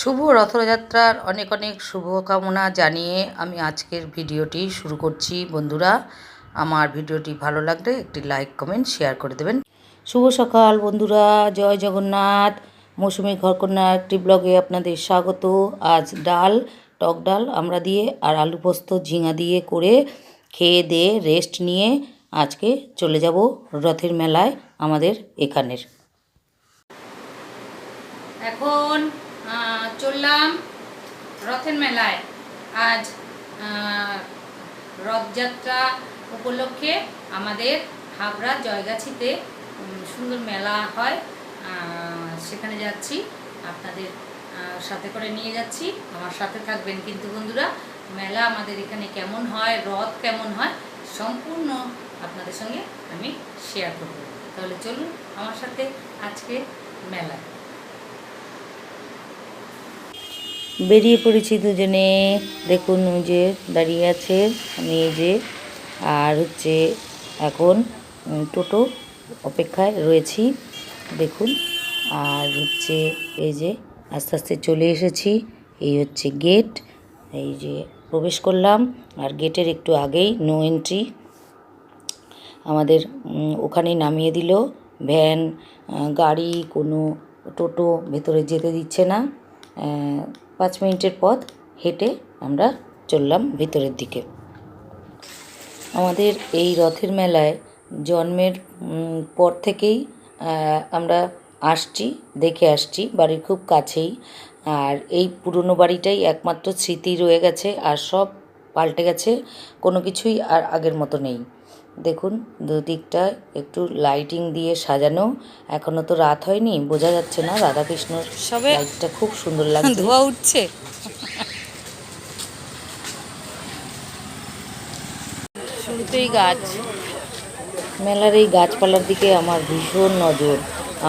শুভ রথযাত্রার অনেক অনেক শুভকামনা জানিয়ে আমি আজকের ভিডিওটি শুরু করছি। বন্ধুরা, আমার ভিডিওটি ভালো লাগলে একটি লাইক, কমেন্ট, শেয়ার করে দেবেন। শুভ সকাল বন্ধুরা, জয় জগন্নাথ। মৌসুমি ঘরকন্যা একটি ব্লগে আপনাদের স্বাগত। আজ ডাল, টক ডাল আমরা দিয়ে আর আলু পোস্ত ঝিঙা দিয়ে করে খেয়ে দিয়ে রেস্ট নিয়ে আজকে চলে যাব রথের মেলায় আমাদের এখানের। এখন চললাম রথের মেলায়। আজ রথযাত্রা উপলক্ষে আমাদের হাবড়া জয়গাছিতে সুন্দর মেলা হয়। সেখানে যাচ্ছি, আপনাদের সাথে করে নিয়ে যাচ্ছি। আমার সাথে থাকবেন কিন্তু বন্ধুরা, মেলা আমাদের এখানে কেমন হয়, রথ কেমন হয়, সম্পূর্ণ আপনাদের সঙ্গে আমি শেয়ার করব। তাহলে চলুন আমার সাথে আজকে মেলায়। বেরিয়ে পড়েছি দুজনে। দেখুন ওই যে দাঁড়িয়ে আছে আমি এই যে। আর হচ্ছে এখন টোটো অপেক্ষায় রয়েছি। দেখুন, আর হচ্ছে এই যে আস্তে আস্তে চলে এসেছি। এই হচ্ছে গেট। এই যে প্রবেশ করলাম, আর গেটের একটু আগেই নো এন্ট্রি। আমাদের ওখানে নামিয়ে দিল। ভ্যান গাড়ি, কোনো টোটো ভেতরে যেতে দিচ্ছে না। পাঁচ মিনিটের পথ হেঁটে আমরা চললাম ভিতরের দিকে। আমাদের এই রথের মেলায় জন্মের পর থেকেই আমরা আসছি, দেখে আসছি, বাড়ির খুব কাছেই। আর এই পুরনো বাড়িটাই একমাত্র স্মৃতি রয়ে গেছে আর সব পাল্টে গেছে, কোনো কিছুই আর আগের মতো নেই। দেখুন দুদিকটা একটু লাইটিং দিয়ে সাজানো। এখনও তো রাত হয়নি বোঝা যাচ্ছে না রাধাকৃষ্ণর সবে লাইটটা খুব সুন্দর লাগছে। ধোয়া উঠছে। শুরুতেই গাছ। মেলার এই গাছপালার দিকে আমার ভীষণ নজর।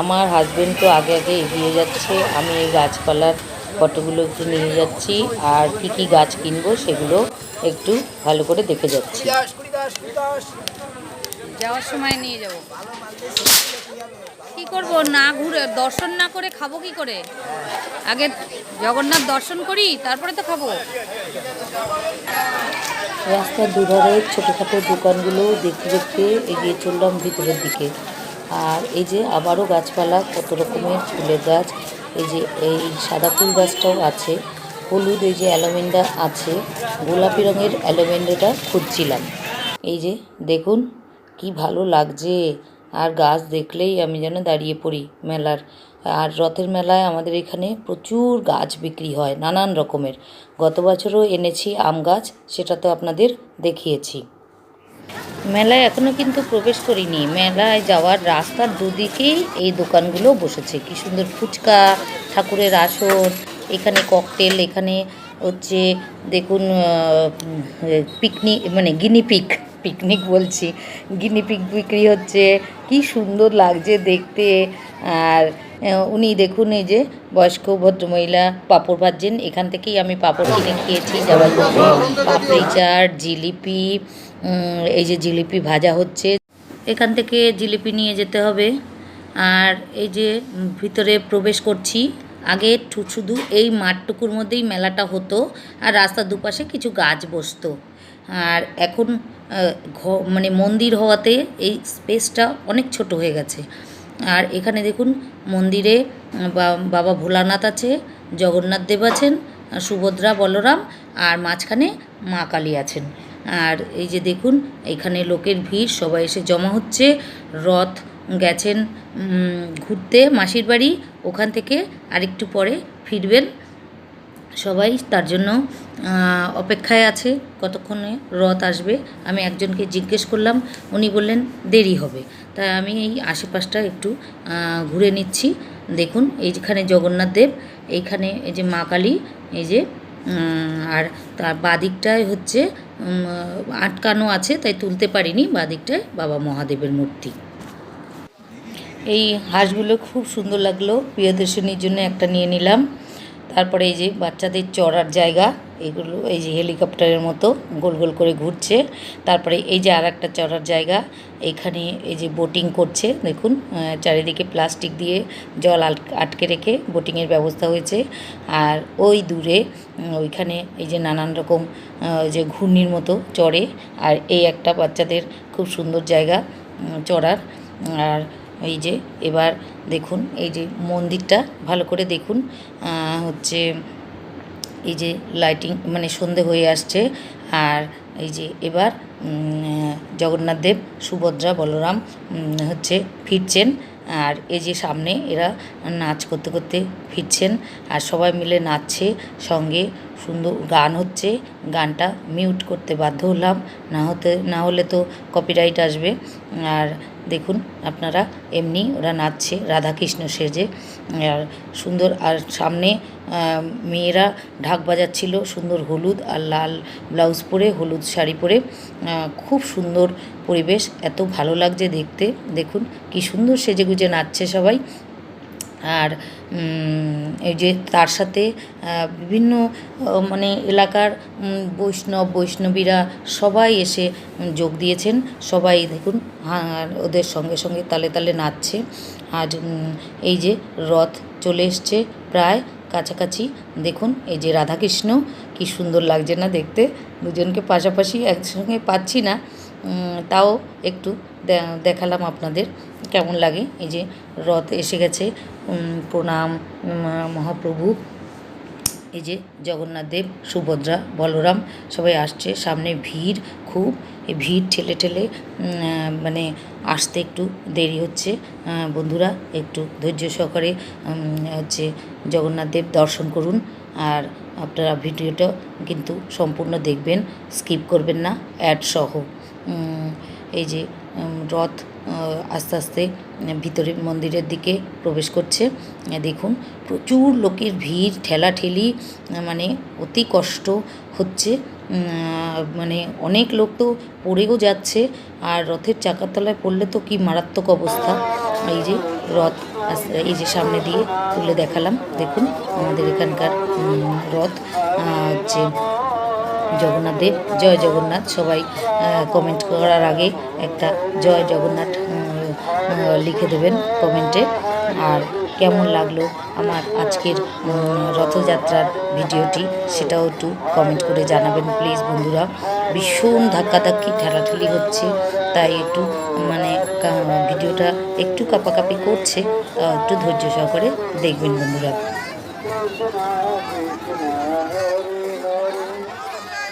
আমার হাজবেন্ড তো আগে আগে এগিয়ে যাচ্ছে আমি এই গাছপালার ফটোগুলো একটু নিয়ে যাচ্ছি আর কি কি গাছ কিনবো সেগুলো একটু ভালো করে দেখে যাচ্ছি। যাওয়ার সময় নিয়ে যাব। কি করব? না ঘুরে দর্শন না করে খাব কি করে? আগে জগন্নাথ দর্শন করি তারপরে তো খাব। রাস্তার দুধারে ছোটোখাটো দোকানগুলো দেখতে দেখতে এগিয়ে চললাম ভিতরের দিকে। আর এই যে আবারও গাছপালা কত রকমের ফুলের গাছ এই যে এই সাদা ফুল গাছটাও আছে। হলুদ, এই যে অ্যালোমেন্ডা আছে, গোলাপি রঙের অ্যালোমেন্ডাটা খুঁজছিলাম। এই যে, দেখুন, কি ভালো লাগছে। আর গাছ দেখলেই আমি যেন দাঁড়িয়ে পড়ি মেলার। আর রথের মেলায় আমাদের এখানে প্রচুর গাছ বিক্রি হয়, নানান রকমের। গত বছরও এনেছি আম গাছ, সেটা তো আপনাদের দেখিয়েছি। মেলায় এখনও কিন্তু প্রবেশ করিনি। মেলায় যাওয়ার রাস্তার দুদিকেই এই দোকানগুলো বসেছে। কি সুন্দর ফুচকা, ঠাকুরের আসন এখানে ককটেল এখানে হচ্ছে দেখুন পিকনিক মানে গিনিপিক পিকনিক বলছি। গিনিপিক বিক্রি হচ্ছে, কি সুন্দর লাগছে দেখতে। আর উনি দেখুন এই যে বয়স্ক ভদ্রমহিলা পাঁপড় ভাজছেন। এখান থেকেই আমি পাঁপড় কিনে খেয়েছি যাওয়ার পাপড়ি চাট, জিলিপি এই যে জিলিপি ভাজা হচ্ছে। এখান থেকে জিলিপি নিয়ে যেতে হবে। আর এই যে ভিতরে প্রবেশ করছি। আগে শুধু এই মাঠটুকুর মধ্যেই মেলাটা হতো আর রাস্তার দুপাশে কিছু গাছ বসতো। আর এখন মানে মন্দির হওয়াতে এই স্পেসটা অনেক ছোট হয়ে গেছে। আর এখানে দেখুন মন্দিরে বাবা ভোলানাথ আছে, জগন্নাথ দেব আছেন সুভদ্রা, বলরাম, আর মাঝখানে মা কালী আছেন। আর এই যে দেখুন, এখানে লোকের ভিড়, সবাই এসে জমা হচ্ছে, রথ গেছেন ঘুরতে মাসির বাড়ি, ওখান থেকে আরেকটু পরে ফিরবেন। সবাই তার জন্য অপেক্ষায় আছে, কতক্ষণে রথ আসবে, আমি একজনকে জিজ্ঞেস করলাম, উনি বললেন, দেরি হবে। তাই আমি এই আশেপাশটা একটু ঘুরে নিচ্ছি। দেখুন, এইখানে জগন্নাথ দেব, এইখানে এই যে মা কালী, এই যে আর তার বাদিকটায় হচ্ছে আটকানো আছে, তাই তুলতে পারিনি, বাদিকটায় বাবা মহাদেবের মূর্তি। এই হাঁসগুলো খুব সুন্দর লাগল। প্রিয়দর্শনীর জন্য একটা নিয়ে নিলাম। তারপরে এই যে বাচ্চাদের চড়ার জায়গা, এগুলো এই যে হেলিকপ্টারের মতো গোল গোল করে ঘুরছে। তারপরে এই যে আর একটা চড়ার জায়গা এইখানে এই যে বোটিং করছে। দেখুন চারিদিকে প্লাস্টিক দিয়ে জল আটকে রেখে বোটিংয়ের ব্যবস্থা হয়েছে। আর ওই দূরে ওইখানে এই যে নানান রকম যে ঘূর্ণির মতো চড়ে। আর এই একটা বাচ্চাদের খুব সুন্দর জায়গা চড়ার। আর এই যে, এবার দেখুন, এই যে মন্দিরটা ভালো করে দেখুন হচ্ছে এই যে লাইটিং মানে সন্ধে হয়ে আসছে, আর এই যে এবার জগন্নাথ দেব, সুভদ্রা, বলরাম হচ্ছে ফিরছেন, আর এই যে সামনে এরা নাচ করতে করতে ফিরছেন, আর সবাই মিলে নাচছে সঙ্গে, সুন্দর গান হচ্ছে গানটা মিউট করতে বাধ্য হলাম। না হতে, না হলে তো কপিরাইট আসবে। আর দেখুন, আপনারা এমনি ওরা নাচছে, রাধাকৃষ্ণ সেজে। আর সুন্দর, আর সামনে মেয়েরা ঢাক বাজাচ্ছিল, সুন্দর হলুদ আর লাল ব্লাউজ পরে, হলুদ শাড়ি পরে। খুব সুন্দর পরিবেশ, এত ভালো লাগছে দেখতে। দেখুন, কি সুন্দর সেজেগুজে নাচছে সবাই। আর এই যে তার সাথে বিভিন্ন মানে এলাকার বৈষ্ণব, বৈষ্ণবীরা সবাই এসে যোগ দিয়েছেন। সবাই দেখুন ওদের সঙ্গে সঙ্গে তালে তালে নাচছে। আর এই যে রথ চলে এসছে প্রায় কাছাকাছি। দেখুন, এই যে রাধাকৃষ্ণ, কি সুন্দর লাগছে না দেখতে। দুজনকে পাশাপাশি একসঙ্গে পাচ্ছি না। তাও একটু দেখালাম আপনাদের, কেমন লাগে। এই যে রথ এসে গেছে। প্রণাম মহাপ্রভু। এই যে জগন্নাথ দেব, সুভদ্রা, বলরাম, সবাই আসছে। সামনে ভিড়, খুব। এই ভিড় ঠেলে ঠেলে মানে আসতে একটু দেরি হচ্ছে। বন্ধুরা, একটু ধৈর্য সহকারে হচ্ছে জগন্নাথ দেব দর্শন করুন। আর আপনারা ভিডিওটা কিন্তু সম্পূর্ণ দেখবেন, স্কিপ করবেন না, অ্যাড সহ। এই যে রথ আস্তে আস্তে ভিতরে মন্দিরের দিকে প্রবেশ করছে। দেখুন, প্রচুর লোকের ভিড়, ঠেলাঠেলি মানে অতি কষ্ট হচ্ছে। মানে অনেক লোক তো পড়েও যাচ্ছে। আর রথের চাকার তলায় পড়লে তো কি মারাত্মক অবস্থা। এই যে রথ এই যে সামনে দিয়ে তুলে দেখালাম। দেখুন, আমাদের এখানকার রথ হচ্ছে জগন্নাথ দেব জয় জগন্নাথ। সবাই কমেন্ট করার আগে একটা জয় জগন্নাথ লিখে দেবেন কমেন্টে আর কেমন লাগল আমার আজকের রথযাত্রার ভিডিওটি সেটাও একটু কমেন্ট করে জানাবেন প্লিজ বন্ধুরা। ভীষণ ধাক্কাধাক্কি, ঠেলাঠেলি হচ্ছে, তাই একটু মানে ভিডিওটা একটু কাপাকাপি করছে একটু ধৈর্য সহকারে দেখবেন বন্ধুরা।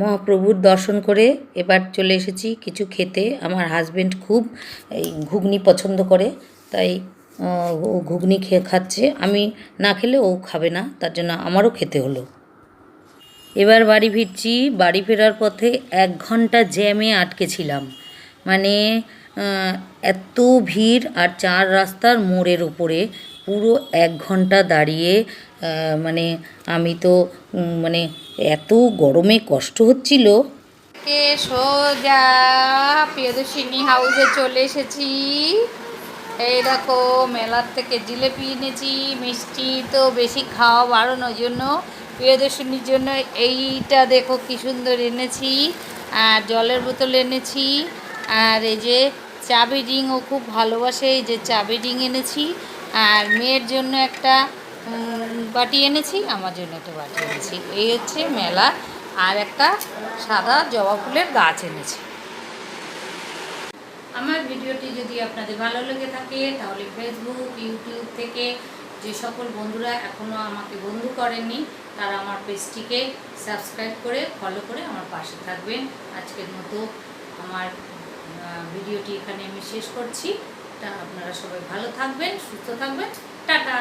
মহাপ্রভুর দর্শন করে এবার চলে এসেছি কিছু খেতে। আমার হাজবেন্ড খুব এই ঘুগনি পছন্দ করে, তাই, ও ঘুগনি খেয়ে খাচ্ছে। আমি না খেলে ও খাবে না, তার জন্য আমারও খেতে হলো। এবার বাড়ি ফিরছি। বাড়ি ফেরার পথে এক ঘণ্টা জ্যামে আটকে ছিলাম। মানে এত ভিড় আর চার রাস্তার মোড়ের উপরে পুরো এক ঘণ্টা দাঁড়িয়ে মানে আমি তো মানে এত গরমে কষ্ট হচ্ছিল। সোজা প্রিয়দর্শিনী হাউসে চলে এসেছি। এই দেখো, মেলার থেকে জিলেপি এনেছি, মিষ্টি তো বেশি খাওয়া বারণ ওই জন্য প্রিয়দর্শিনীর জন্য এইটা দেখো কি সুন্দর এনেছি, আর জলের বোতল এনেছি, আর এই যে চাবি রিং ও খুব ভালোবাসে, এই যে চাবি রিং এনেছি, আর মেয়ের জন্য একটা বাটি এনেছি, আমার জন্য একটা বাটি এনেছি। এই হচ্ছে মেলা, আর একটা সাদা জবা ফুলের গাছ এনেছি। আমার ভিডিওটি যদি আপনাদের ভালো লেগে থাকে, তাহলে ফেসবুক ইউটিউব থেকে যে সকল বন্ধুরা এখনও আমাকে বন্ধু করেননি, তারা আমার পেজটিকে সাবস্ক্রাইব করে, ফলো করে আমার পাশে থাকবেন। আজকের মতো আমার ভিডিওটি এখানে আমি শেষ করছি। তা আপনারা সবাই ভালো থাকবেন, সুস্থ থাকবেন। টাটা!